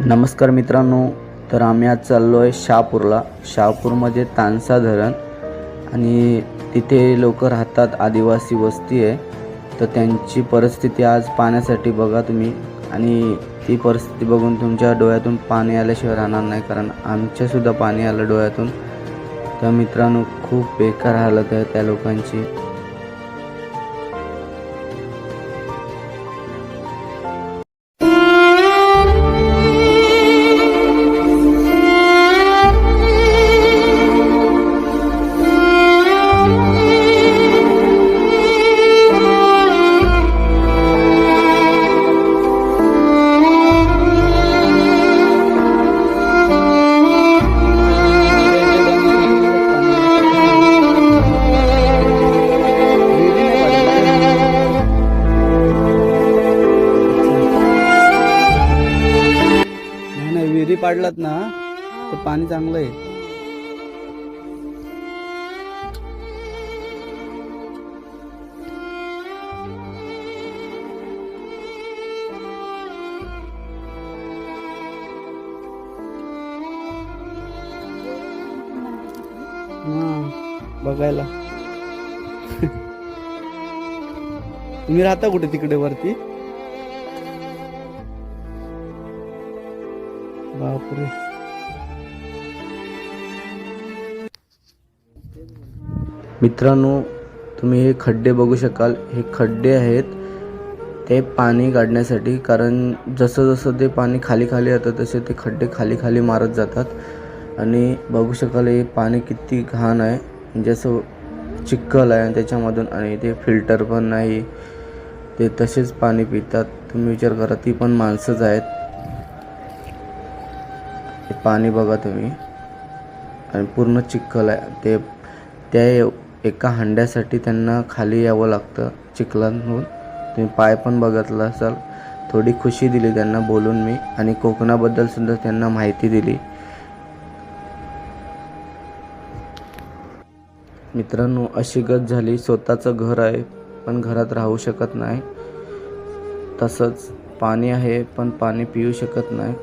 नमस्कार मित्रांनो तर आम्ही आज चाललो आहे शहापूरला. शहापूरमध्ये तानसा धरण आणि तिथे लोक राहतात आदिवासी वस्ती आहे. तर त्यांची परिस्थिती आज पाण्यासाठी बघा तुम्ही. आणि ती परिस्थिती बघून तुमच्या डोळ्यातून पाणी आल्याशिवाय राहणार नाही कारण आमच्यासुद्धा पाणी आलं डोळ्यातून. तर मित्रांनो खूप बेकार हालत आहे त्या लोकांची. विहिरी पाडलात ना तर पाणी चांगलं आहे. बघायला. तुम्ही राहता कुठे तिकडे वरती? बापरे. मित्रांनो तुम्ही हे खड्डे बघू शकाल. हे खड्डे आहेत. ते पाणी काढण्यासाठी कारण जसं जसं ते पाणी खाली खाली येतं तसे ते खड्डे खाली खाली मारत जातात. आणि बघू शकाल हे पाणी किती घाण आहे. म्हणजे असं चिखल आहे आणि त्याच्यामधून आणि ते फिल्टर पण नाही. ते तसेच पाणी पितात. तुम्ही विचार करा ती पण माणसंच आहेत. हे पाणी बघा तुम्ही. आणि पूर्ण चिखल आहे. ते त्या एका हंड्यासाठी त्यांना खाली यावं लागतं चिखलांहून. तुम्ही पाय पण बघितला असाल. थोडी खुशी दिली त्यांना बोलून मी. आणि कोकणाबद्दल सुद्धा त्यांना माहिती दिली. मित्रांनो अशी गत झाली. स्वतःचं घर आहे पण घरात राहू शकत नाही. तसंच पाणी आहे पण पाणी पिऊ शकत नाही.